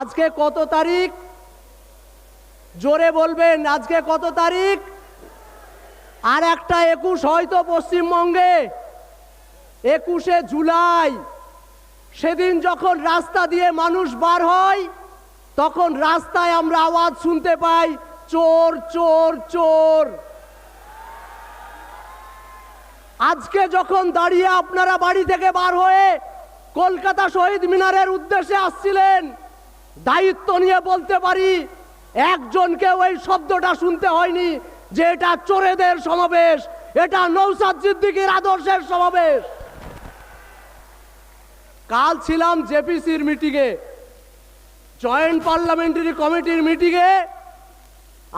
আজকে কত তারিখ? জোরে বলবেন, আজকে কত তারিখ? আর একটা একুশ হয়তো পশ্চিমবঙ্গে। একুশে জুলাই। সেদিন যখন রাস্তা দিয়ে মানুষ বার হয়, তখন রাস্তায় আমরা আওয়াজ শুনতে পাই, চোর চোর চোর। আজকে যখন দাঁড়িয়ে আপনারা বাড়ি থেকে বার হয়ে কলকাতা শহীদ মিনারের উদ্দেশ্যে আসছিলেন দায়িত্ব নিয়ে বলতে পারি, একজনকে ওই শব্দটা শুনতে হয়নি যে এটা চোরেদের সমাবেশ, এটা নৌসাদ সিদ্দিকীর আদর্শের সমাবেশ। কাল ছিলাম জেপিসির মিটিংয়ে, জয়েন্ট পার্লামেন্টারি কমিটির মিটিংয়ে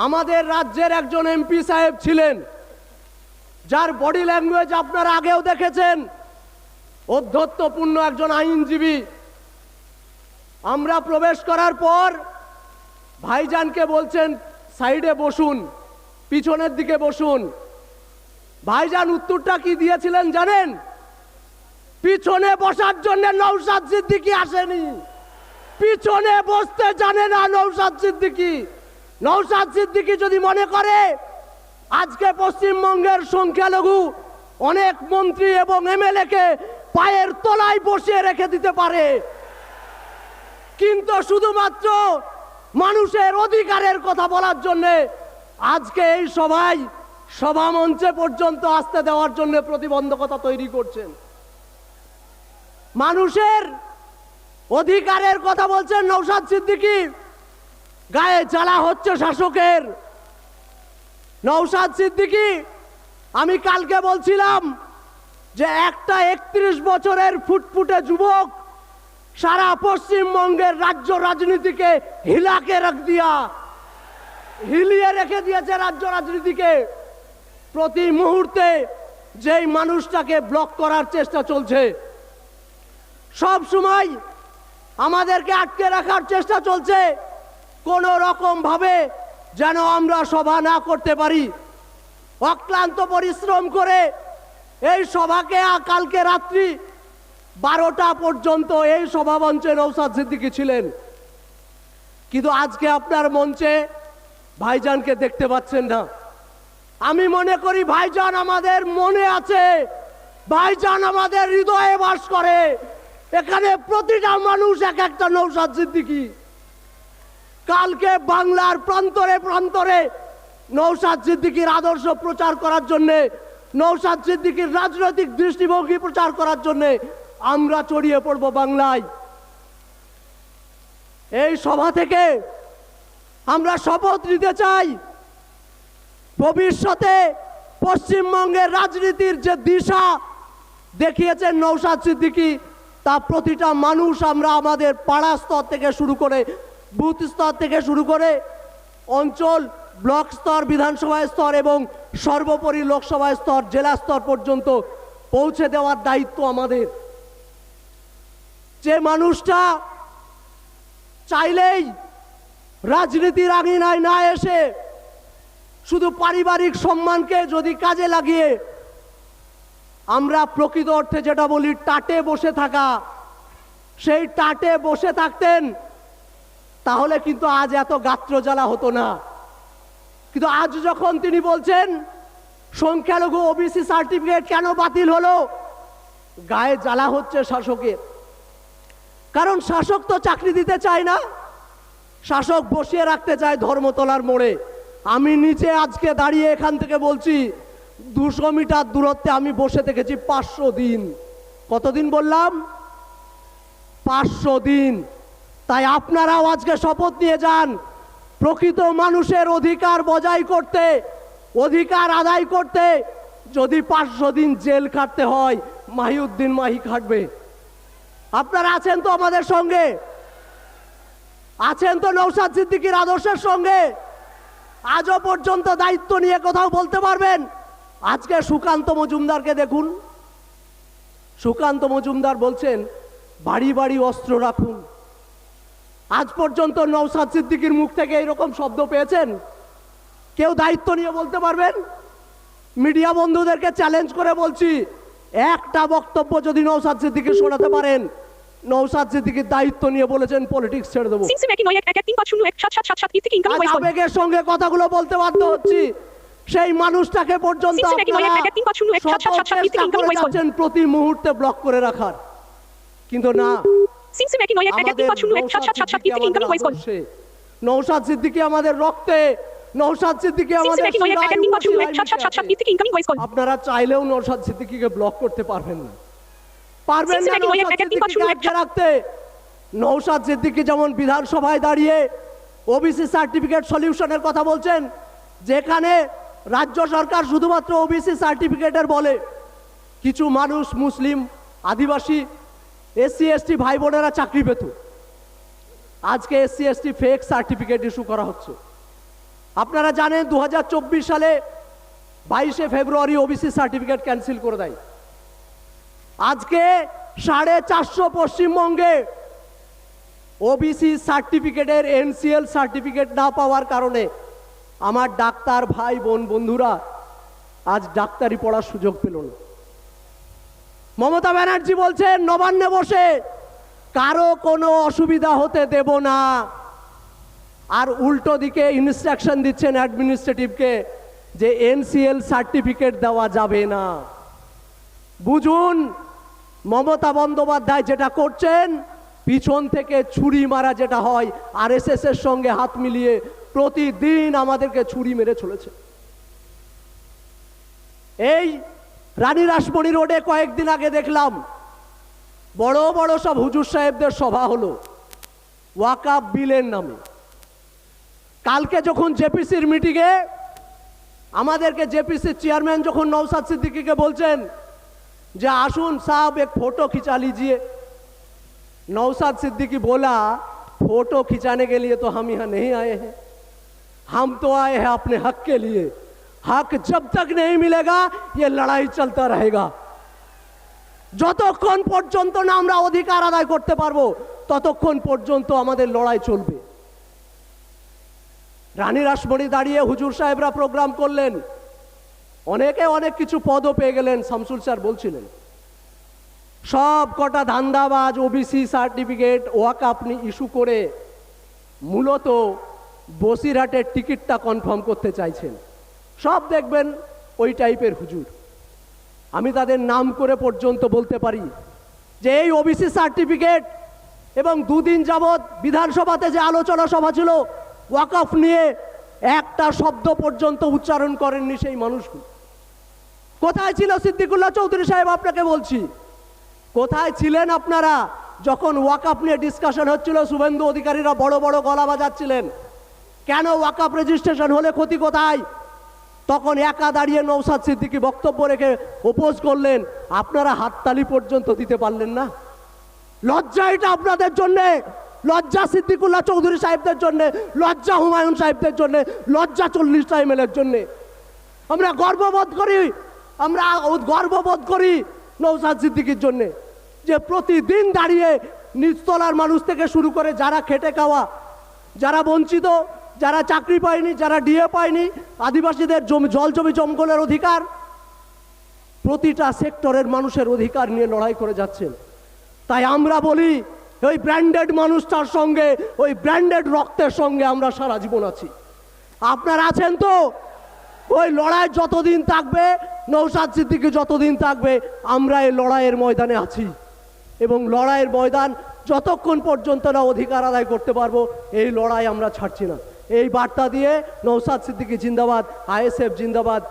আমাদের রাজ্যের একজন এমপি সাহেব ছিলেন, যার বডি ল্যাঙ্গুয়েজ আপনারা আগেও দেখেছেন অধ্যত্বপূর্ণ একজন আইনজীবী। আমরা প্রবেশ করার পর ভাইজানকে বলছেন, সাইডে বসুন, পিছনের দিকে বসুন। ভাইজান উত্তরটা কি দিয়েছিলেন জানেন? পিছনে বসার জন্য নৌসাদ সিদ্দিকি আসেনি। পিছনে বসতে জানে না নৌসাদ সিদ্দিকি। নৌসাদ সিদ্দিকি যদি মনে করে, আজকে পশ্চিমবঙ্গের সংখ্যালঘু অনেক মন্ত্রী এবং এমএলএ কে পায়ের তলায় বসিয়ে রেখে দিতে পারে। কিন্তু শুধুমাত্র মানুষের অধিকারের কথা বলার জন্য আজকে এই সভায়, সভা মঞ্চে পর্যন্ত আসতে দেওয়ার জন্য প্রতিবন্ধকতা তৈরি করছেন। মানুষের অধিকারের কথা বলছেন নৌসাদ সিদ্দিকী। গায়ে জ্বালা হচ্ছে শাসকের। নৌসাদ সিদ্দিকী, আমি কালকে বলছিলাম যে একটা একত্রিশ বছরের ফুটফুটে যুবক সারা পশ্চিমবঙ্গের রাজ্য রাজনীতিকে হিলাকে রাখ দিয়া, হিলিয়ে রেখে দিয়েছে রাজ্য রাজনীতিকে। প্রতি মুহূর্তে যেই মানুষটাকে ব্লক করার চেষ্টা চলছে, সব সময় আমাদেরকে আটকে রাখার চেষ্টা চলছে, কোন রকম ভাবে যেন আমরা সভা না করতে পারি। অক্লান্ত পরিশ্রম করে এই সভাকে কালকে রাত্রি বারোটা পর্যন্ত এই সভা মঞ্চে নৌসাদ সিদ্দিকি ছিলেন। কিন্তু আজকে আপনার মঞ্চে ভাইজানকে দেখতে পাচ্ছেন না। আমি মনে করি ভাইজান আমাদের মনে আছে। ভাইজান আমাদের হৃদয়ে বাস করে। এখানে প্রতিটা মানুষ এক একটা নৌসাদ সিদ্দিকি। কালকে বাংলার প্রান্তরে প্রান্তরে নৌসাদ সিদ্দিকির আদর্শ প্রচার করার জন্যে নৌসাদ সিদ্দিকির রাজনৈতিক দৃষ্টিভঙ্গি প্রচার করার জন্যে আমরা চড়িয়ে পড়ব বাংলায়। এই সভা থেকে আমরা শপথ নিতে চাই, ভবিষ্যতে পশ্চিমবঙ্গের রাজনীতির যে দিশা দেখিয়েছেন নৌসাদ সিদ্দিকী, তা প্রতিটা মানুষ আমরা আমাদের পাড়া স্তর থেকে শুরু করে, বুথ স্তর থেকে শুরু করে, অঞ্চল, ব্লক স্তর, বিধানসভা স্তর এবং সর্বোপরি লোকসভা স্তর, জেলা স্তর পর্যন্ত পৌঁছে দেওয়ার দায়িত্ব আমাদের। যে মানুষটা চাইলেই রাজনীতির আঙিনায় না এসে শুধু পারিবারিক সম্মানকে যদি কাজে লাগিয়ে আমরা প্রকৃত অর্থে যেটা বলি টাটে বসে থাকা, সেই টাটে বসে থাকতেন, তাহলে কিন্তু আজ এত গাত্র জ্বালা হতো না। কিন্তু আজ যখন তিনি বলছেন, সংখ্যালঘু ওবিসি সার্টিফিকেট কেন বাতিল হলো? গায়ে জ্বালা হচ্ছে শাসকের। কারণ শাসক তো চাকরি দিতে চায় না। শাসক বসিয়ে রাখতে চায় ধর্মতলার মোড়ে। আমি নিচে আজকে দাঁড়িয়ে এখান থেকে বলছি, দুশো মিটার দূরত্বে আমি বসে থেকেছি পাঁচশো দিন। কতদিন বললাম? পাঁচশো দিন। তাই আপনারাও আজকে শপথ নিয়ে যান। প্রকৃত মানুষের অধিকার বজায় করতে, অধিকার আদায় করতে যদি পাঁচশো দিন জেল খাটতে হয়, মাহিউদ্দিন মাহি খাটবে। আপনারা আছেন তো আমাদের সঙ্গে? আছেন তো নৌসাদ সিদ্দিকির আদর্শের সঙ্গে? আজও পর্যন্ত দায়িত্ব নিয়ে কোথাও বলতে পারবেন? আজকে সুকান্ত মজুমদারকে দেখুন। সুকান্ত মজুমদার বলছেন, বাড়ি বাড়ি অস্ত্র রাখুন। আজ পর্যন্ত নৌসাদ সিদ্দিকির মুখ থেকে এরকম শব্দ পেয়েছেন? কেউ দায়িত্ব নিয়ে বলতে পারবেন? মিডিয়া বন্ধুদেরকে চ্যালেঞ্জ করে বলছি, একটা বক্তব্য যদি নৌসাদ সিদ্দিকি শোনাতে পারেন নৌসাদ সিদ্দিকির দায়িত্ব নিয়ে বলেছেন পলিটিক্স ছেড়ে দেবো আবেগের সঙ্গে কথাগুলো বলতে বাধ্য হচ্ছি সেই মানুষটাকে পর্যন্ত প্রতি মুহূর্তে ব্লক করে রাখার কিন্তু না নৌসাদ সিদ্দিকী আমাদের রক্তে নৌসাদ সিদ্দিকী আমাদের আপনারা চাইলেও নৌসাদ সিদ্দিকীকে ব্লক করতে পারবেন না পারবেন না নৌসাদ রাখতে নৌসাদ সিদ্দিকী যেমন বিধানসভায় দাঁড়িয়ে ওবিসি সার্টিফিকেট সলিউশনের কথা বলছেন যেখানে রাজ্য সরকার শুধুমাত্র ওবিসি সার্টিফিকেটের বলে। কিছু মানুষ মুসলিম আদিবাসী এসসি এসটি ভাই বোনেরা চাকরি পেত। আজকে SC ST fake certificate issue করা হচ্ছে। আপনারা জানেন দু হাজার চব্বিশ সালে বাইশে ফেব্রুয়ারি ওবিসি সার্টিফিকেট ক্যান্সেল করে দেয়। আজকে সাড়ে চারশো পশ্চিমবঙ্গে ওবিসি সার্টিফিকেটের এনসিএল সার্টিফিকেট না পাওয়ার কারণে আমার ডাক্তার ভাই, বোন, বন্ধুরা আজ ডাক্তারি পড়ার সুযোগ পেল না। মমতা ব্যানার্জি বলছেন, নবান্নে বসে কারও কোনো অসুবিধা হতে দেব না। আর উল্টো দিকে ইনস্ট্রাকশন দিচ্ছেন অ্যাডমিনিস্ট্রেটিভকে যে এনসিএল সার্টিফিকেট দেওয়া যাবে না। বুঝুন মমতা বন্দ্যোপাধ্যায় যেটা করছেন, পিছন থেকে ছুরি মারা যেটা হয় আর এস এর সঙ্গে হাত মিলিয়ে প্রতিদিন আমাদেরকে ছুরি মেরে চলেছে। এই রানী রাসমণি রোডে কয়েকদিন আগে দেখলাম, বড় বড় সব হুজুর সাহেবদের সভা হলো, ওয়াকাব বিলের নামে। কালকে যখন জেপিসির মিটিংয়ে, আমাদেরকে জেপিসির চেয়ারম্যান যখন নৌসাদ সিদ্দিকিকে বলছেন যে आसुन साहब एक फोटो खिंचा लीजिए नौसाद सिद्दीकी बोला फोटो खिंचाने के लिए तो हम यहाँ नहीं आए हैं हम तो आए हैं अपने हक के लिए हक जब तक नहीं मिलेगा ये लड़ाई चलता रहेगा যতক্ষণ পর্যন্ত না আমরা অধিকার আদায় করতে পারবো ততক্ষণ পর্যন্ত আমাদের লড়াই চলবে রানী রাসমণি দাঁড়িয়ে হুজুর সাহেবরা প্রোগ্রাম করলেন অনেকে অনেক কিছু পদও পেয়ে গেলেন, শামসুল স্যার বলছিলেন। সব কটা ধান্দাবাজ ওবিসি সার্টিফিকেট ওয়াক আপনি ইস্যু করে মূলত বসিরহাটের টিকিটটা কনফার্ম করতে চাইছেন। সব দেখবেন ওই টাইপের হুজুর। আমি তাদের নাম করে পর্যন্ত বলতে পারি যে এই ওবিসি সার্টিফিকেট এবং দুদিন যাবৎ বিধানসভাতে যে আলোচনা সভা ছিল ওয়াকফ নিয়ে একটা শব্দ পর্যন্ত উচ্চারণ করেননি সেই মানুষগুলো কোথায় ছিল সিদ্দিকুল্লাহ চৌধুরী সাহেব? আপনাকে বলছি। কোথায় ছিলেন আপনারা? যখন ওয়াকআপ নিয়ে ডিসকাশন হচ্ছিল, শুভেন্দু অধিকারীরা বড় বড় গলা বাজাচ্ছিলেন। কেন ওয়াকআপ রেজিস্ট্রেশন হলে ক্ষতি কোথায়? তখন একা দাঁড়িয়ে নৌসাদ সিদ্দিকি বক্তব্য রেখে ওপোজ করলেন। আপনারা হাততালি পর্যন্ত দিতে পারলেন না। লজ্জা এটা আপনাদের জন্যে। লজ্জা সিদ্দিকুল্লাহ চৌধুরী সাহেবদের জন্যে, লজ্জা হুমায়ুন সাহেবদের জন্যে, লজ্জা চল্লিশটা এমএলএর জন্যে। আমরা গর্ববোধ করি, আমরা গর্ববোধ করি নৌসাদ সিদ্দিকির জন্যে যে প্রতিদিন দাঁড়িয়ে নিচতলার মানুষ থেকে শুরু করে যারা খেটে খাওয়া, যারা বঞ্চিত, যারা চাকরি পায়নি, যারা ডিএ পায়নি, আদিবাসীদের জমি, জল জমি জঙ্গলের অধিকার, প্রতিটা সেক্টরের মানুষের অধিকার নিয়ে লড়াই করে যাচ্ছেন। তাই আমরা বলি ওই ব্র্যান্ডেড মানুষটার সঙ্গে, ওই ব্র্যান্ডেড রক্তের সঙ্গে আমরা সারা জীবন আছি। আপনারা আছেন তো? ওই লড়াই যতদিন থাকবে নৌসাদ সিদ্দিকি যতদিন থাকবে, আমরা এই লড়াইয়ের ময়দানে আছি। এবং লড়াইয়ের ময়দান যতক্ষণ পর্যন্ত না অধিকার আদায় করতে পারব, এই লড়াই আমরা ছাড়ছি না। এই বার্তা দিয়ে নৌসাদ সিদ্দিকি জিন্দাবাদ, আইএসএফ জিন্দাবাদ,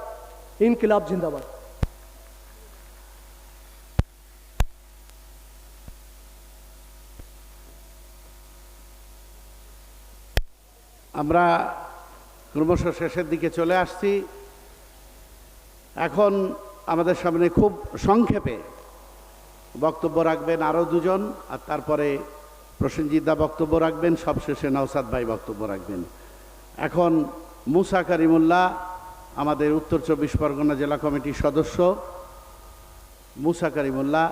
ইনকিলাব জিন্দাবাদ। আমরা ক্রমশ শেষের দিকে চলে আসছি। এখন আমাদের সামনে খুব সংক্ষেপে বক্তব্য রাখবেন আরও দুজন, আর তারপরে প্রসেনজিৎ দা বক্তব্য রাখবেন, সবশেষে নওসাদ ভাই বক্তব্য রাখবেন। এখন মুসা কারিমুল্লাহ, আমাদের উত্তর চব্বিশ পরগনা জেলা কমিটির সদস্য, মুসা কারিমুল্লাহ,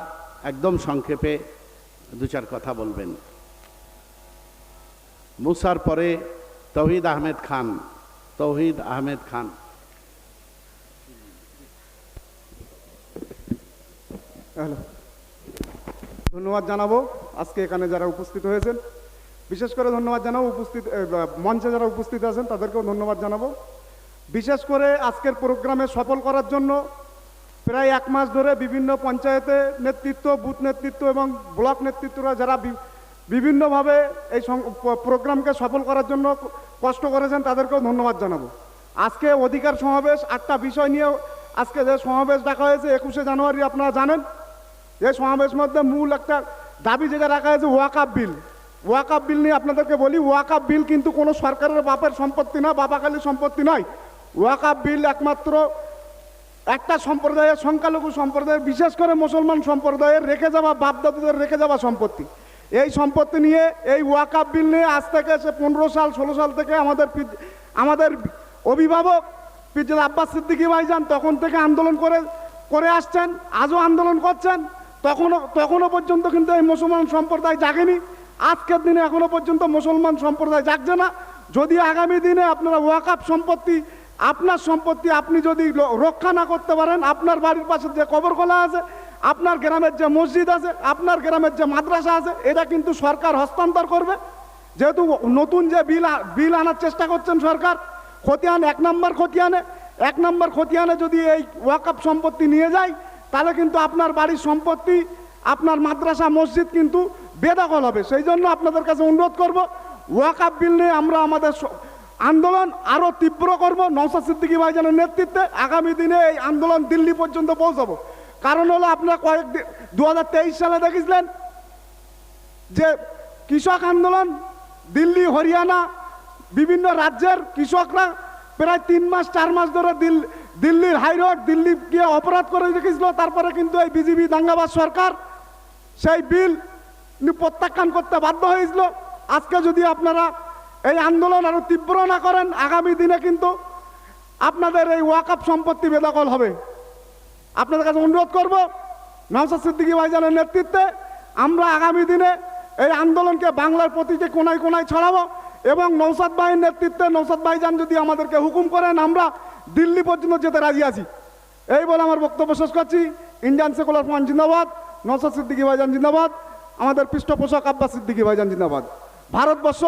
একদম সংক্ষেপে দু চার কথা বলবেন। মুসার পরে তৌহিদ আহমেদ খান, তৌহিদ আহমেদ খান। হ্যালো। ধন্যবাদ জানাব আজকে এখানে যারা উপস্থিত হয়েছেন। বিশেষ করে ধন্যবাদ জানাব উপস্থিত মঞ্চে যারা উপস্থিত আছেন, তাদেরকেও ধন্যবাদ জানাব। বিশেষ করে আজকের প্রোগ্রামে সফল করার জন্য প্রায় এক মাস ধরে বিভিন্ন পঞ্চায়েতে নেতৃত্ব, বুথ নেতৃত্ব এবং ব্লক নেতৃত্বরা যারা বিভিন্নভাবে এই প্রোগ্রামকে সফল করার জন্য কষ্ট করেছেন, তাদেরকেও ধন্যবাদ জানাব। আজকে অধিকার সমাবেশ, আটটা বিষয় নিয়ে আজকে যে সমাবেশ ডাকা হয়েছে, একুশে জানুয়ারি আপনারা জানেন এই সমাবেশ মধ্যে মূল একটা দাবি যেটা রাখা হয়েছে ওয়াকাপ বিল। ওয়াকাপ বিল নিয়ে আপনাদেরকে বলি ওয়াকাপ বিল কিন্তু কোনো সরকারের বাপের সম্পত্তি না বাবাকালী সম্পত্তি নয়। ওয়াকাপ বিল একমাত্র একটা সম্প্রদায়ের, সংখ্যালঘু সম্প্রদায়ের, বিশেষ করে মুসলমান সম্প্রদায়ের রেখে যাওয়া, বাপদাদুদের রেখে যাওয়া সম্পত্তি। এই সম্পত্তি নিয়ে, এই ওয়াকাপ বিল নিয়ে আজ থেকে সে পনেরো সাল, ষোলো সাল থেকে আমাদের আমাদের অভিভাবক পিজল আব্বাস সিদ্দিকী ভাইজান তখন থেকে আন্দোলন করে করে আসছেন, আজও আন্দোলন করছেন। তখনও তখনও পর্যন্ত কিন্তু এই মুসলমান সম্প্রদায় জাগেনি। আজকের দিনে এখনও পর্যন্ত মুসলমান সম্প্রদায় জাগছে না। যদি আগামী দিনে আপনারা ওয়াকাপ সম্পত্তি, আপনার সম্পত্তি আপনি যদি রক্ষা না করতে পারেন, আপনার বাড়ির পাশে যে কবরকলা আছে আপনার গ্রামের যে মসজিদ আছে, আপনার গ্রামের যে মাদ্রাসা আছে, এটা কিন্তু সরকার হস্তান্তর করবে। যেহেতু নতুন যে বিল বিল আনার চেষ্টা করছেন সরকার, খতিয়ান এক নম্বর খতিয়ানে, এক নম্বর খতিয়ানে যদি এই ওয়াকআপ সম্পত্তি নিয়ে যায়, তাহলে কিন্তু আপনার বাড়ির সম্পত্তি, আপনার মাদ্রাসা, মসজিদ কিন্তু বেদখল হবে। সেই জন্য আপনাদের কাছে অনুরোধ করব, ওয়াকআপ বিল নিয়ে আমরা আমাদের আন্দোলন আরও তীব্র করব। নৌসাদ সিদ্দিকী ভাইজানের নেতৃত্বে আগামী দিনে এই আন্দোলন দিল্লি পর্যন্ত পৌঁছাবো। কারণ হলো আপনারা কয়েকদিন দু সালে দেখেছিলেন যে কৃষক আন্দোলন, দিল্লি, হরিয়ানা, বিভিন্ন রাজ্যের কৃষকরা প্রায় তিন মাস, চার মাস ধরে দিল দিল্লির হাইরোড দিল্লি গিয়ে অপরাধ করে রেখেছিল। তারপরে কিন্তু এই বিজেপি দাঙ্গাবাজ সরকার সেই বিল প্রত্যাখ্যান করতে বাধ্য হয়েছিল। আজকে যদি আপনারা এই আন্দোলন আরও তীব্র না করেন, আগামী দিনে কিন্তু আপনাদের এই ওয়াকআপ সম্পত্তি বেদখল হবে। আপনাদের কাছে অনুরোধ করব নওসাদ সিদ্দিকী ভাইজানের নেতৃত্বে আমরা আগামী দিনে এই আন্দোলনকে বাংলার প্রতিটি কোনায় কোনায় ছড়াবো এবং নৌসাদ ভাইয়ের নেতৃত্বে নৌসাদ ভাইজান যদি আমাদেরকে হুকুম করেন, আমরা দিল্লি পর্যন্ত যেতে রাজি আছি। এই বলে আমার বক্তব্য শেষ করছি। ইন্ডিয়ান সেকুলার ফ্রন্ট জিন্দাবাদ নৌসাদ সিদ্দিকী ভাইজান জিন্দাবাদ, আমাদের পৃষ্ঠপোষক আব্বাস সিদ্দিকী ভাইজান জিন্দাবাদ। ভারতবর্ষ